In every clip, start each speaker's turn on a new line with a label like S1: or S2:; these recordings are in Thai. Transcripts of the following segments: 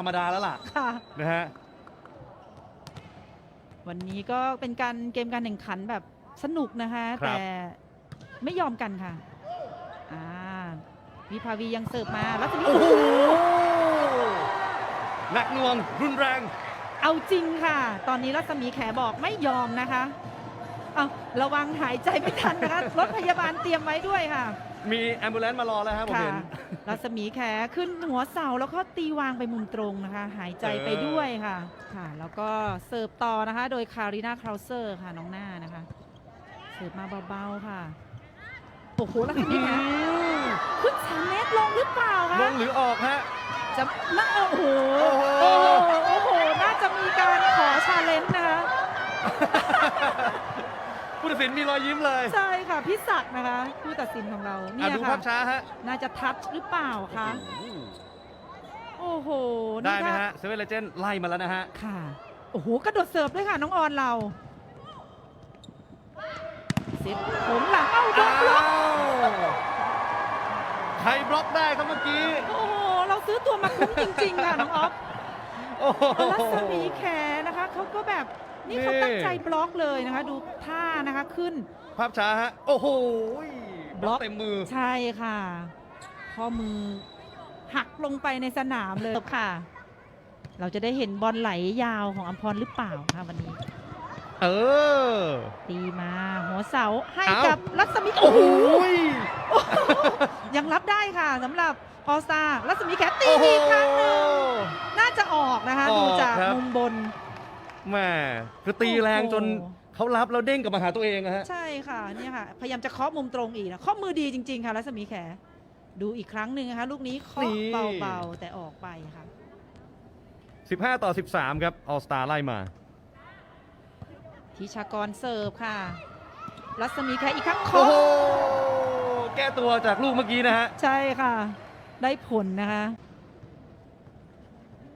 S1: รรมดาแล้วล่ะ
S2: ค่ะ
S1: นะฮะ
S2: วันนี้ก็เป็นการเกมการแข่งขันแบบสนุกนะคะ
S1: ครับ
S2: แต่ไม่ยอมกันค่ะอ่าวิภาวียังเสิร์ฟมาแล้วจะมี
S1: โอ้โหหนักหน่วงรุนแรง
S2: เอาจริงค่ะ ตอนนี้รัศมีแขบอกไม่ยอมนะคะ เอาระวังหายใจไม่ทันนะคะ รถพยาบาลเตรียมไว้ด้วยค่ะ
S1: มีแอมบูเลนต์มารอแล้วครับผม
S2: ค่ะ
S1: เห็น
S2: รัศมีแขขึ้นหัวเสาแล้วก็ตีวางไปมุมตรงนะคะ หายใจไปด้วยค่ะ ค่ะ แล้วก็เสิร์ฟต่อนะคะ โดยคารินาคราวเซอร์ค่ะน้องหน้านะคะ เสิร์ฟมาเบาๆค่ะโอ้โหรัศมีแขขึ้นสามเมตรลงหรือเปล่า
S1: ล
S2: คะ
S1: งหรือออกฮะ
S2: จะน่าโอ้โห
S1: โอ้โห
S2: โอ้โหโอ้โหน่าจะมีการขอชาเลนจ์นะคะ
S1: ผู้ตัด สินมีรอยยิ้มเลย
S2: ใช่ค่ะพี่ศักดิ์นะคะ ผู้ตัดสินของเรา
S1: อะ
S2: เนี่ย
S1: ดู
S2: ค่ะ
S1: ภาพช้าฮะ
S2: น่าจะทัชหรือเปล่าคะ
S1: โอ้โห
S2: โอ้โห
S1: ได้ไหม
S2: นี่ถ้า
S1: ฮะเซเว่นเลเจนไล่มาแล้วนะฮะ
S2: ค่ะโอ้โหกระโดดเสิร์ฟด้วยค่ะน้องออนเราเซ็ตผมหลังเอ้าโด
S1: อ้าน
S2: บล็อก
S1: วใครบล็อกได้ครับเมื่อกี้
S2: โอ้โหเราซื้อตัวมาคุ้มจริง ๆ ค่ะน้องออฟ
S1: โอ้โห
S2: รัศมีแขนะคะเขาก็แบบ นี่เขา
S1: นี่
S2: ตั้งใจบล็อกเลยนะคะ ดูท่านะคะขึ้น
S1: ภาพช้าฮะ โอ้โห
S2: บบล็
S1: ล็
S2: อ
S1: อกกเต็มมือ
S2: ใช่ค่ะ ข้อมือหักลงไปในสนามเลยค่ะ เราจะได้เห็นบอลไหลยาวของอัมพรหรือเปล่าคะวันนี้
S1: เออ
S2: ตีมาหัวเสาให้
S1: เอ้า
S2: กับรัศมี
S1: โอ้โห
S2: ยังรับได้ค่ะสำหรับออสตารัศมีแขตี
S1: โอ้โห
S2: อีกครั้งหนึ่งน่าจะออกนะคะ
S1: ออก
S2: ดูจาก
S1: ครับ
S2: มุมบน
S1: แหม่คือตีแรงจน
S2: โอ้โห
S1: เขารับแล้วเด้งกลับมาหาตัวเองอะฮะ
S2: ใช่ค่ะเนี่ยค่ะ พยายามจะเคาะมุมตรงอีกนะเคาะมือดีจริง ๆ ค่ะรัศมีแข ดูอีกครั้งหนึ่งนะคะ ลูกนี้เคาะ
S1: นี่
S2: เบาๆ แต่ออกไปค่ะ
S1: 15 ต่อ 13 ครับออสตาไล่มา
S2: ทิชากรเสิร์ฟค่ะ รัศมีแขอีกครั้ง
S1: โอ้
S2: เคาะ
S1: โห แก้ตัวจากลูกเมื่อกี้นะฮะ
S2: ใช่ค่ะ ได้ผลนะคะ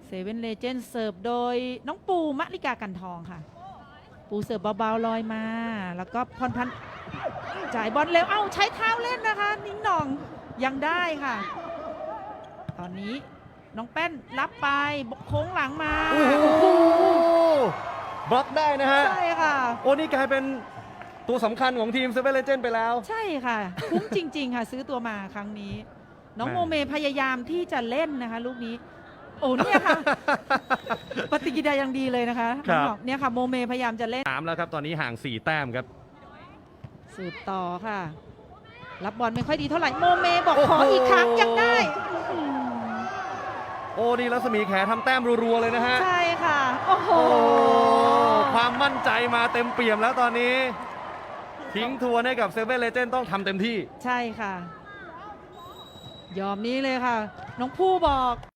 S2: เซเว่นเลเจนด์เสิร์ฟโดยน้องปูมะลิกากันทองค่ะ ปูเสิร์ฟเบาๆลอยมา แล้วก็พรพันธ์จ่ายบอลเร็ว เอ้าใช้เท้าเล่นนะคะ นิ้งหน่องยังได้ค่ะ ตอนนี้น้องแป้นรับไปโค้งหลังมา
S1: โอ้โหบล็อกได้นะฮะ
S2: ใช่ค่ะ
S1: โอ้นี่กลายเป็นตัวสำคัญของทีมเซเว่นเลเจนไปแล้ว
S2: ใช่ค่ะ คุ้มจริง ๆ ค่ะ ซื้อตัวมาครั้งนี้ น้อง
S1: แม่
S2: โมเมพยายามที่จะเล่นนะคะ ลูกนี้ โอ้เนี่ยค่ะ ปฏิกิริยายังดีเลยนะคะ
S1: ครับ
S2: น้องบอกเนี่ยค่ะ โมเมพยายามจะเล่น
S1: สามแล้วครับ ตอนนี้ห่าง 4 แต้มครับ
S2: สืบต่อค่ะ รับบอลไม่ค่อยดีเท่าไหร่ โมเมบอก
S1: โอ้โห
S2: ขออีกครั้งยังได้อืม
S1: โอ้นี่รัศมีแขทำแต้มรัวๆเลยนะฮะ
S2: ใช่ค่ะ โอ้โห
S1: โอ้ความมั่นใจมาเต็มเปี่ยมแล้วตอนนี้ ทิ้งทวนให้กับเซเว่นเลเจนต้องทำเต็มที่
S2: ใช่ค่ะ ยอมนี้เลยค่ะ น้องผู้บอก